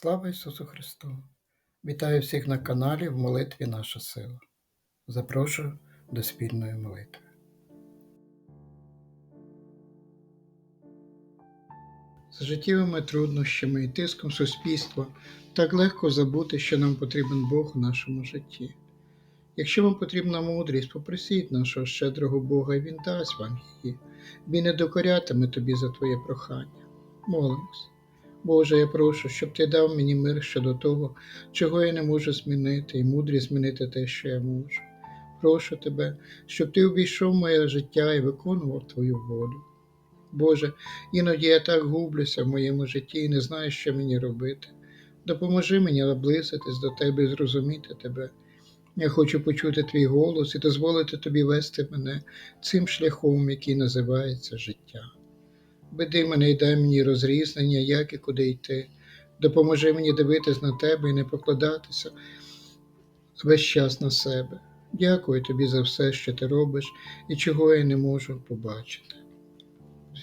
Слава Ісусу Христу! Вітаю всіх на каналі в молитві Наша сила. Запрошую до спільної молитви. З життєвими труднощами і тиском суспільства так легко забути, що нам потрібен Бог у нашому житті. Якщо вам потрібна мудрість, попросіть нашого щедрого Бога, і Він дасть вам її. Він не докорятиме тобі за твоє прохання. Молимось. Боже, я прошу, щоб ти дав мені мир щодо того, чого я не можу змінити, і мудрість змінити те, що я можу. Прошу тебе, щоб ти обійшов моє життя і виконував твою волю. Боже, іноді я так гублюся в моєму житті і не знаю, що мені робити. Допоможи мені наблизитись до тебе і зрозуміти тебе. Я хочу почути твій голос і дозволити тобі вести мене цим шляхом, який називається життя. Веди мене і дай мені розрізнення, як і куди йти. Допоможи мені дивитись на тебе і не покладатися весь час на себе. Дякую тобі за все, що ти робиш і чого я не можу побачити.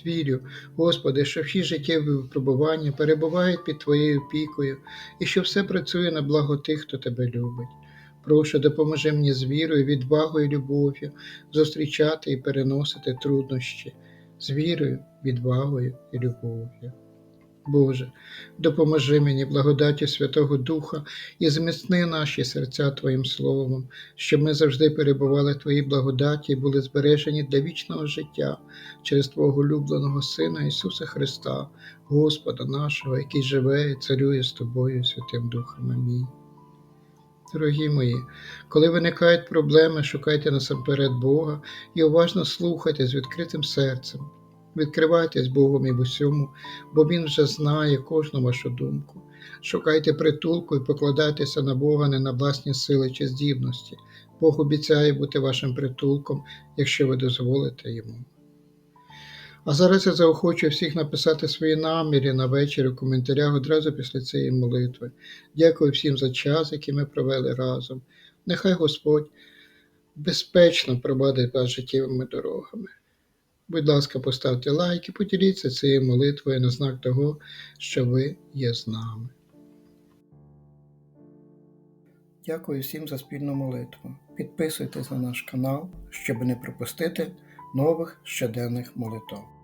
Вірю, Господи, що всі життєві випробування перебувають під Твоєю опікою і що все працює на благо тих, хто тебе любить. Прошу, допоможи мені з вірою, відвагою і любов'ю зустрічати і переносити труднощі з вірою, відвагою і любов'ю. Боже, допоможи мені благодаті Святого Духа і зміцни наші серця Твоїм Словом, щоб ми завжди перебували в Твоїй благодаті і були збережені для вічного життя через Твого улюбленого Сина Ісуса Христа, Господа нашого, який живе і царює з Тобою, Святим Духом. Амінь. Дорогі мої, коли виникають проблеми, шукайте насамперед Бога і уважно слухайте з відкритим серцем. Відкривайтесь Богом і в усьому, бо Він вже знає кожну вашу думку. Шукайте притулку і покладайтеся на Бога не на власні сили чи здібності. Бог обіцяє бути вашим притулком, якщо ви дозволите йому. А зараз я заохочу всіх написати свої наміри на вечір у коментарях одразу після цієї молитви. Дякую всім за час, який ми провели разом. Нехай Господь безпечно провадить вас життєвими дорогами. Будь ласка, поставте лайк і поділіться цією молитвою на знак того, що ви є з нами. Дякую всім за спільну молитву. Підписуйтесь на наш канал, щоб не пропустити нових щоденних молитв.